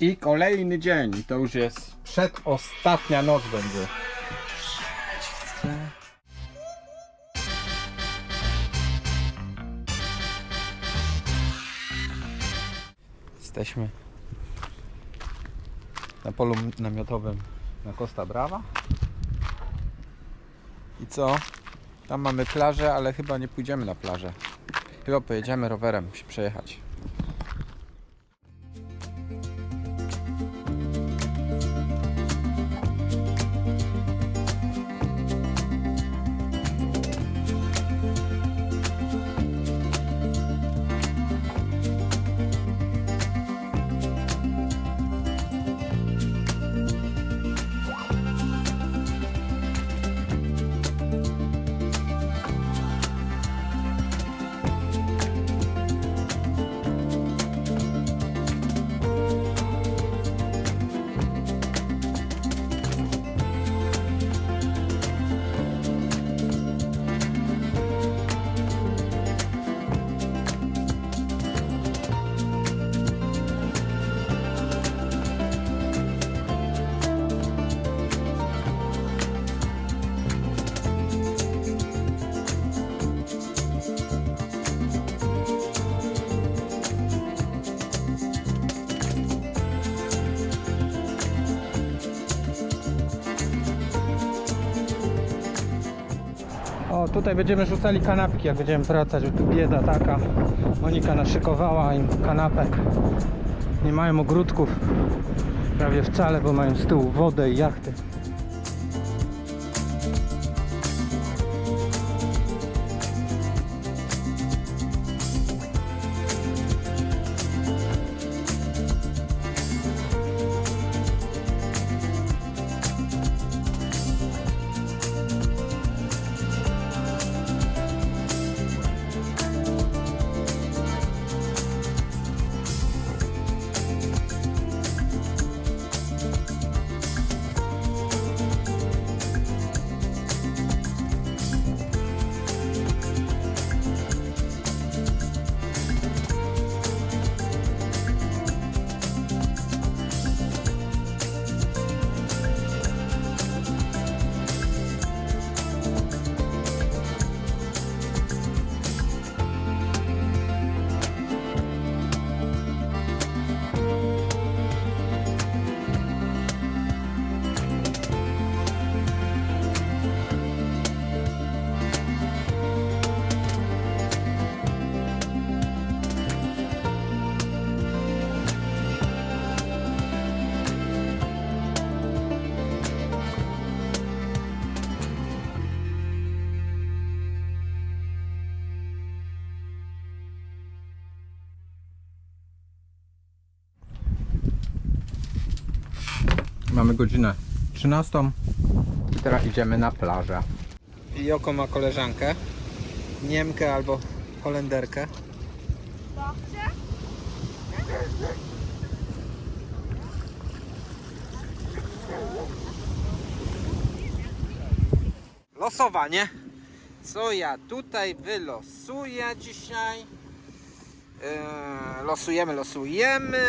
I kolejny dzień, to już jest przedostatnia noc będzie. Jesteśmy na polu namiotowym na Costa Brava. I co? Tam mamy plażę, ale chyba nie pójdziemy na plażę. Chyba pojedziemy rowerem się przejechać. Tutaj będziemy rzucali kanapki, jak będziemy wracać, bo tu bieda taka. Monika naszykowała im kanapek. Nie mają ogródków prawie wcale, bo mają z tyłu wodę i jachty. Mamy godzinę 13 i teraz idziemy na plażę. Joko ma koleżankę, Niemkę albo Holenderkę. Losowanie. Co ja tutaj wylosuję dzisiaj? Eee, losujemy, losujemy.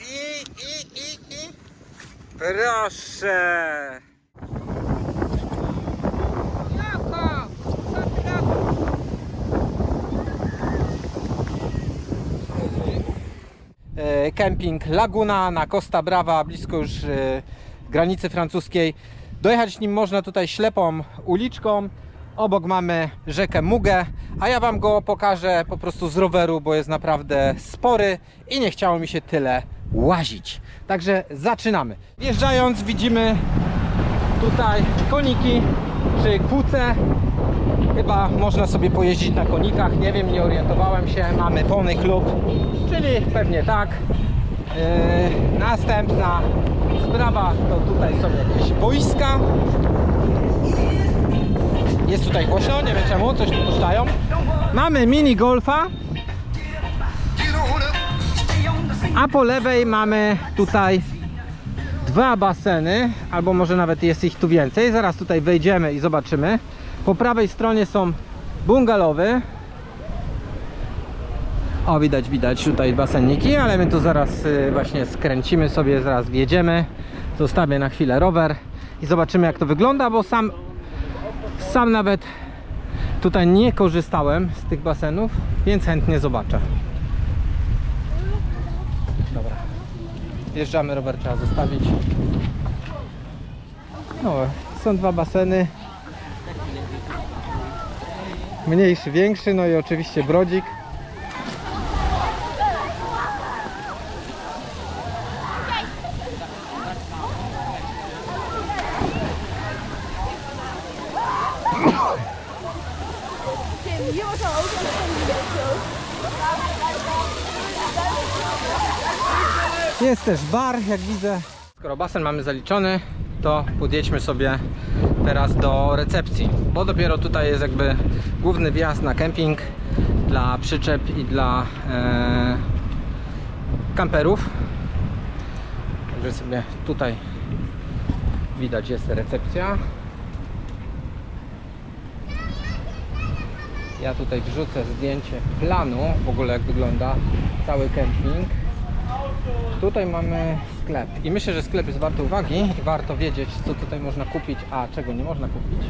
I, i, i, i. Proszę. Kemping Laguna na Costa Brava, blisko już e, granicy francuskiej. Dojechać nim można tutaj ślepą uliczką. Obok mamy rzekę Mugę, a ja Wam go pokażę po prostu z roweru, bo jest naprawdę spory i nie chciało mi się tyle łazić. Także zaczynamy. Wjeżdżając widzimy tutaj koniki czy kuce. Chyba można sobie pojeździć na konikach, nie wiem, nie orientowałem się. Mamy Pony Klub, czyli pewnie tak. Yy, następna sprawa to tutaj są jakieś boiska. Jest tutaj głośno, nie wiem czemu, coś tu puszczają. Mamy mini golfa. A po lewej mamy tutaj dwa baseny, albo może nawet jest ich tu więcej. Zaraz tutaj wejdziemy i zobaczymy. Po prawej stronie są bungalowy. O, widać, widać tutaj baseniki, ale my tu zaraz y, właśnie skręcimy sobie, zaraz wjedziemy. Zostawię na chwilę rower i zobaczymy jak to wygląda, bo sam, sam nawet tutaj nie korzystałem z tych basenów, więc chętnie zobaczę. Dobra. Wjeżdżamy, rower trzeba zostawić. No, są dwa baseny. Mniejszy, większy, no i oczywiście brodzik. Jest też bar, jak widzę. Skoro basen mamy zaliczony, to podjedźmy sobie teraz do recepcji, bo dopiero tutaj jest jakby główny wjazd na kemping dla przyczep i dla e, kamperów. Także sobie tutaj widać jest recepcja. Ja tutaj wrzucę zdjęcie planu, w ogóle jak wygląda cały kemping. Tutaj mamy sklep i myślę, że sklep jest warty uwagi i warto wiedzieć, co tutaj można kupić, a czego nie można kupić.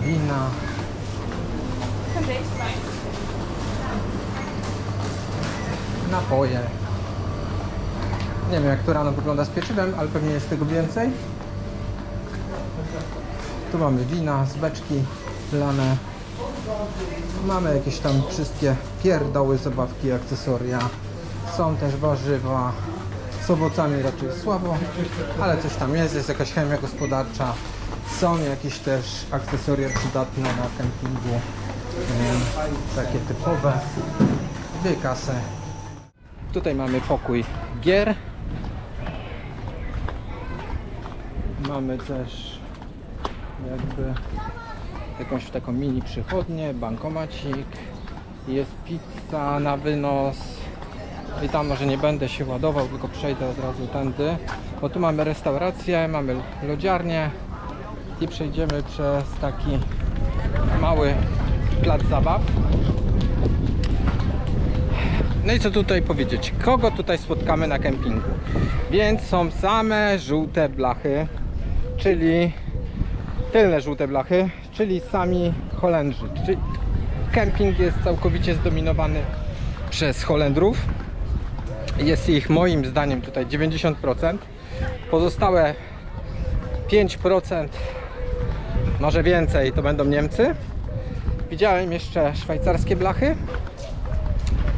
Wina. Napoje. Nie wiem jak to rano wygląda z pieczywem, ale pewnie jest tego więcej. Tu mamy wina z beczki lane. Mamy jakieś tam wszystkie pierdoły, zabawki, akcesoria. Są też warzywa. Z owocami raczej słabo, ale coś tam jest. Jest jakaś chemia gospodarcza. Są jakieś też akcesoria przydatne na kempingu. Ym, Takie typowe. Dwie kasy. Tutaj mamy pokój gier. Mamy też jakby jakąś taką mini przychodnię, bankomacik, jest pizza na wynos i tam może nie będę się ładował, tylko przejdę od razu tędy, bo tu mamy restaurację, mamy lodziarnię i przejdziemy przez taki mały plac zabaw. No i co tutaj powiedzieć? Kogo tutaj spotkamy na kempingu? Więc są same żółte blachy, czyli tylne żółte blachy, czyli sami Holendrzy. Czyli kemping jest całkowicie zdominowany przez Holendrów. Jest ich moim zdaniem tutaj 90%. Pozostałe 5%, może więcej, to będą Niemcy. Widziałem jeszcze szwajcarskie blachy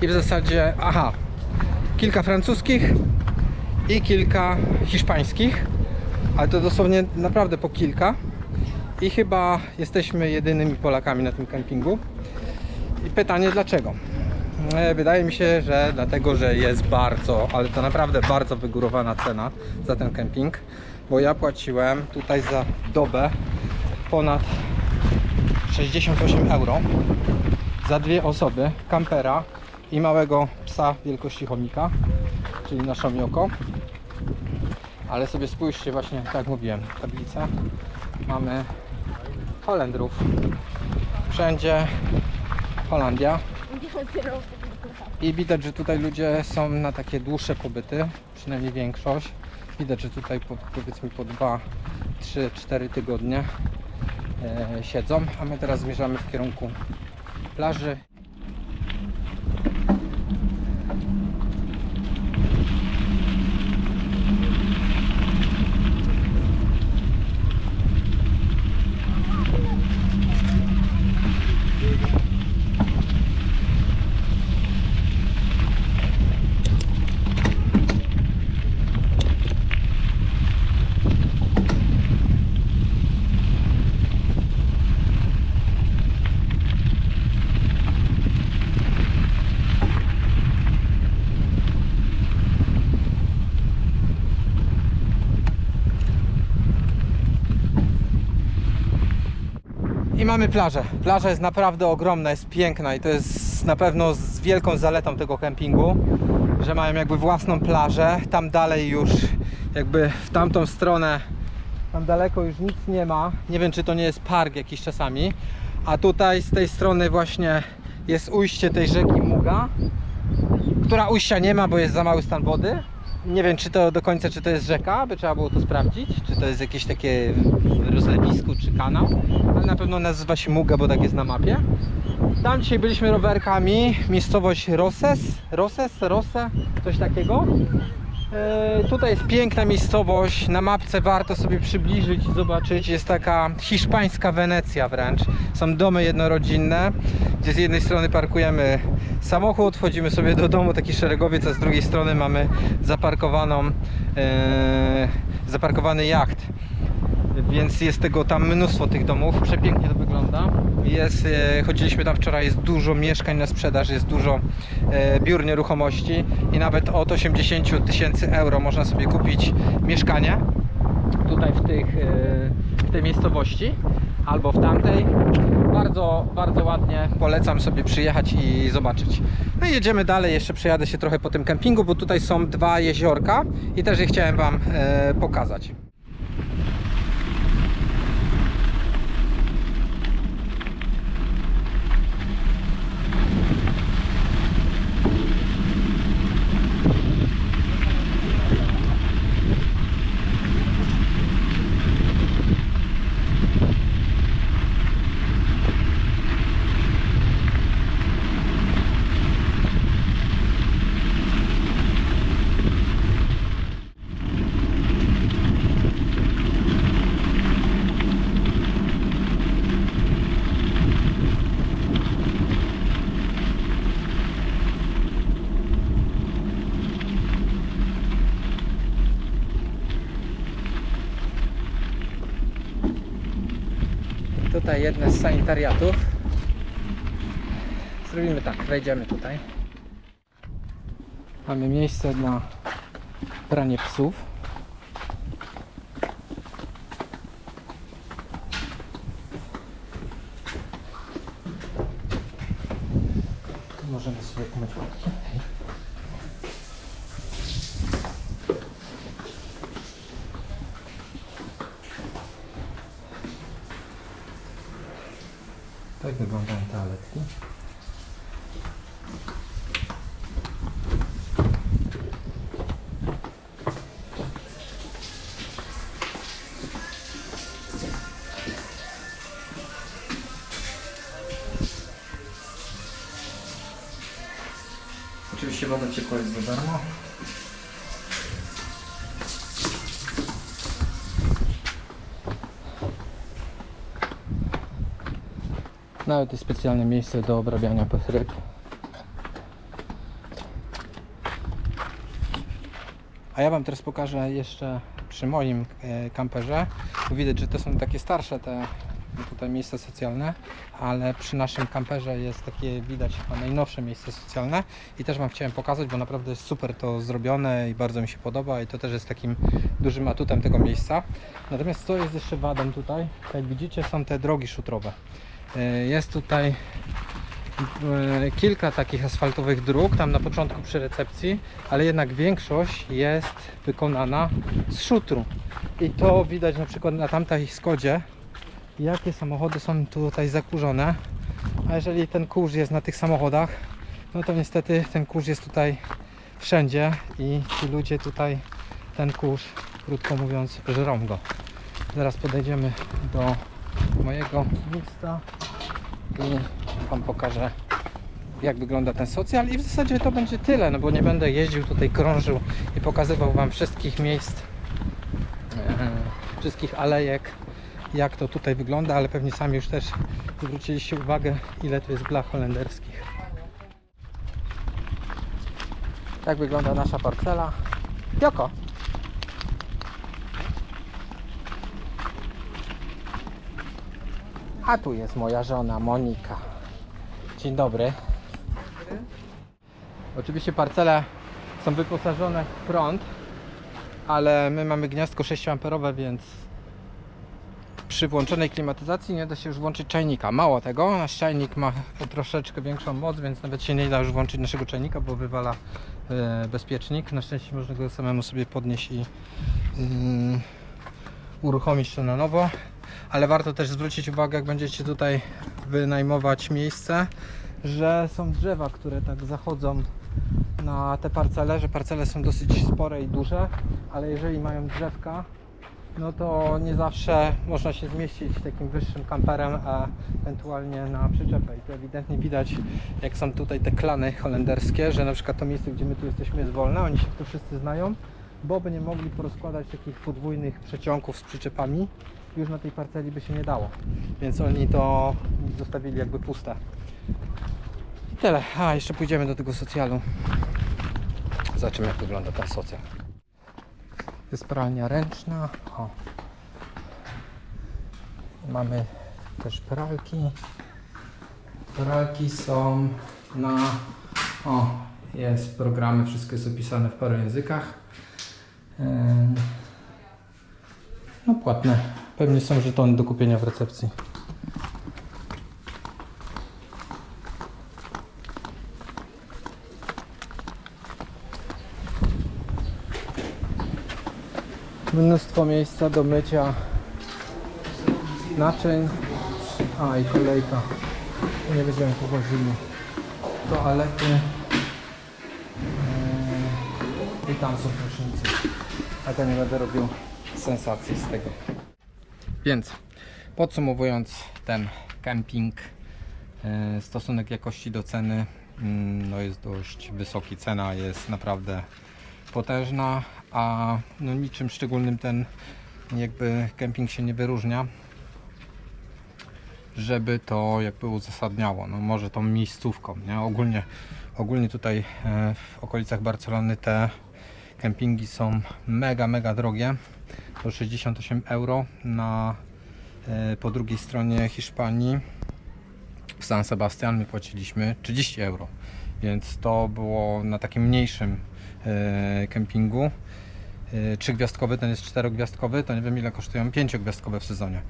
i w zasadzie, aha, kilka francuskich i kilka hiszpańskich, ale to dosłownie naprawdę po kilka. I chyba jesteśmy jedynymi Polakami na tym kempingu. I pytanie dlaczego? E, Wydaje mi się, że dlatego, że jest bardzo, ale to naprawdę bardzo wygórowana cena za ten kemping, bo ja płaciłem tutaj za dobę ponad 68 euro za dwie osoby, kampera i małego psa wielkości chomika, czyli na szomioko. Ale sobie spójrzcie właśnie, tak mówiłem, tablica. Mamy Holendrów. Wszędzie Holandia. I widać, że tutaj ludzie są na takie dłuższe pobyty, przynajmniej większość. Widać, że tutaj po, powiedzmy po 2, 3, 4 tygodnie e, siedzą, a my teraz zmierzamy w kierunku plaży. I mamy plażę. Plaża jest naprawdę ogromna, jest piękna i to jest na pewno z wielką zaletą tego kempingu, że mają jakby własną plażę. Tam dalej już jakby w tamtą stronę Tam daleko już nic nie ma. Nie wiem, czy to nie jest park jakiś czasami. A tutaj z tej strony właśnie jest ujście tej rzeki Muga, która ujścia nie ma, bo jest za mały stan wody. Nie wiem, czy to do końca, czy to jest rzeka, by trzeba było to sprawdzić, czy to jest jakieś takie rozlewisko, czy kanał, ale na pewno nazywa się Muga, bo tak jest na mapie. Tam dzisiaj byliśmy rowerkami, miejscowość Roses, Roses, Rose, coś takiego. E, tutaj jest piękna miejscowość, na mapce warto sobie przybliżyć i zobaczyć. Jest taka hiszpańska Wenecja wręcz. Są domy jednorodzinne, gdzie z jednej strony parkujemy samochód, wchodzimy sobie do domu, taki szeregowiec, a z drugiej strony mamy zaparkowaną, e, zaparkowany jacht więc jest tego tam mnóstwo tych domów, przepięknie to wygląda. Jest, e, chodziliśmy tam wczoraj, jest dużo mieszkań na sprzedaż, jest dużo e, biur nieruchomości i nawet od 80 tysięcy euro można sobie kupić mieszkanie tutaj w, tych, e, w tej miejscowości albo w tamtej. Bardzo, bardzo ładnie polecam sobie przyjechać i zobaczyć. No i jedziemy dalej, jeszcze przejadę się trochę po tym kempingu, bo tutaj są dwa jeziorka i też je chciałem Wam pokazać. Tutaj jedne z sanitariatów. Zrobimy tak, wejdziemy tutaj. Mamy miejsce na pranie psów. Tu możemy sobie umyć woda ciepła jest za darmo. Nawet jest specjalne miejsce do obrabiania ryb. A ja Wam teraz pokażę jeszcze przy moim e, kamperze. Widać, że to są takie starsze te tutaj miejsca socjalne, ale przy naszym kamperze jest takie widać chyba najnowsze miejsce socjalne i też Wam chciałem pokazać, bo naprawdę jest super to zrobione i bardzo mi się podoba i to też jest takim dużym atutem tego miejsca. Natomiast co jest jeszcze wadą tutaj? Jak widzicie są te drogi szutrowe. E, Jest tutaj e, kilka takich asfaltowych dróg, tam na początku przy recepcji, ale jednak większość jest wykonana z szutru. I to widać na przykład na tamtej Skodzie, jakie samochody są tutaj zakurzone. A jeżeli ten kurz jest na tych samochodach, no to niestety ten kurz jest tutaj wszędzie i ci ludzie tutaj ten kurz, krótko mówiąc, żrą go. Zaraz podejdziemy do mojego miejsca i Wam pokażę jak wygląda ten socjal i w zasadzie to będzie tyle, no bo nie będę jeździł tutaj, krążył i pokazywał Wam wszystkich miejsc, e, wszystkich alejek, jak to tutaj wygląda, ale pewnie sami już też zwróciliście uwagę, ile tu jest blach holenderskich. Tak wygląda nasza parcela. Joko? A tu jest moja żona Monika. Dzień dobry. Oczywiście parcele są wyposażone w prąd, ale my mamy gniazdko 6 amperowe, więc przy włączonej klimatyzacji nie da się już włączyć czajnika. Mało tego, nasz czajnik ma troszeczkę większą moc, więc nawet się nie da już włączyć naszego czajnika, bo wywala e, bezpiecznik. Na szczęście można go samemu sobie podnieść i mm, uruchomić to na nowo. Ale warto też zwrócić uwagę, jak będziecie tutaj wynajmować miejsce, że są drzewa, które tak zachodzą na te parcele, że parcele są dosyć spore i duże, ale jeżeli mają drzewka, no to nie zawsze można się zmieścić takim wyższym kamperem, a ewentualnie na przyczepę. I to ewidentnie widać, jak są tutaj te klany holenderskie, że na przykład to miejsce, gdzie my tu jesteśmy jest wolne, oni się tu wszyscy znają, bo by nie mogli porozkładać takich podwójnych przeciągów z przyczepami, już na tej parceli by się nie dało. Więc oni to zostawili jakby puste. I tyle. A, jeszcze pójdziemy do tego socjalu. Zobaczymy jak wygląda ten socjal. Jest pralnia ręczna. O. Mamy też pralki. Pralki są na. O, jest programy, wszystko jest opisane w paru językach. No płatne. Pewnie są żetony do kupienia w recepcji. Mnóstwo miejsca do mycia naczyń. A i kolejka. Nie będziemy tu wozili. Toalety. Eee, I tam są prysznice. A to nie będę robił sensacji z tego. Więc podsumowując ten camping, e, stosunek jakości do ceny mm, no jest dość wysoki. Cena jest naprawdę potężna, a no niczym szczególnym ten jakby kemping się nie wyróżnia żeby to jakby uzasadniało, no może tą miejscówką, nie? Ogólnie, ogólnie tutaj e, w okolicach Barcelony te kempingi są mega, mega drogie, to 68 euro na e, po drugiej stronie Hiszpanii w San Sebastian my płaciliśmy 30 euro, więc to było na takim mniejszym e, kempingu. E, Trzygwiazdkowy, ten jest czterogwiazdkowy, to nie wiem ile kosztują pięciogwiazdkowe w sezonie.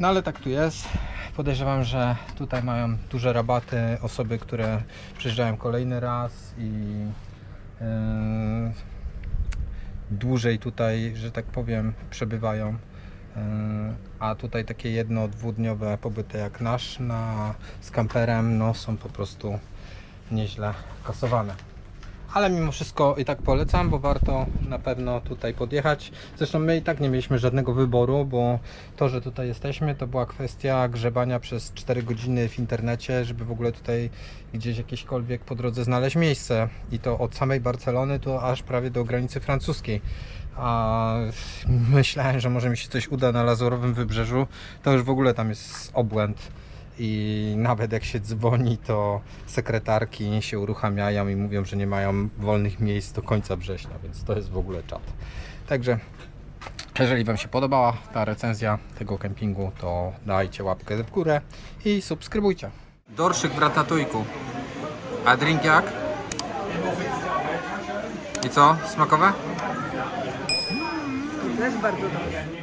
No ale tak tu jest. Podejrzewam, że tutaj mają duże rabaty osoby, które przyjeżdżają kolejny raz i yy, dłużej tutaj, że tak powiem, przebywają. Yy, a tutaj takie jedno, dwudniowe pobyty jak nasz na, z kamperem no, są po prostu nieźle kasowane. Ale mimo wszystko i tak polecam, bo warto na pewno tutaj podjechać. Zresztą my i tak nie mieliśmy żadnego wyboru, bo to, że tutaj jesteśmy, to była kwestia grzebania przez 4 godziny w internecie, żeby w ogóle tutaj gdzieś jakieśkolwiek po drodze znaleźć miejsce. I to od samej Barcelony to aż prawie do granicy francuskiej. A myślałem, że może mi się coś uda na Lazurowym Wybrzeżu, to już w ogóle tam jest obłęd i nawet jak się dzwoni, to sekretarki się uruchamiają i mówią, że nie mają wolnych miejsc do końca września, więc to jest w ogóle czat. Także jeżeli Wam się podobała ta recenzja tego kempingu, to dajcie łapkę w górę i subskrybujcie. Dorszyk w ratatujku. A drink jak? I co? Smakowe? Też bardzo dobre.